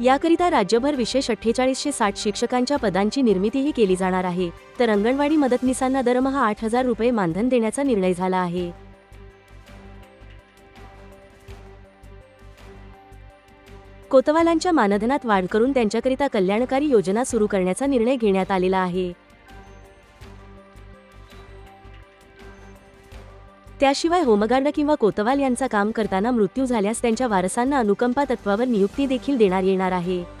याकरिता राज्यभर विशेष अठ्ठेचाळीसशे साठ शिक्षकांच्या पदांची निर्मितीही केली जाणार आहे. तर अंगणवाडी मदतनीसांना दरमहा आठ हजार रुपये मानधन देण्याचा निर्णय झाला आहे. कोतवालांच्या मानधनात वाढ करून त्यांच्याकरिता कल्याणकारी योजना सुरू करण्याचा निर्णय घेण्यात आलेला आहे. त्याशिवाय होमगार्ड किंवा कोतवाल यांचा काम करताना मृत्यू झाल्यास त्यांच्या वारसांना अनुकंपा तत्वावर नियुक्ती देखील देणार येणार आहे.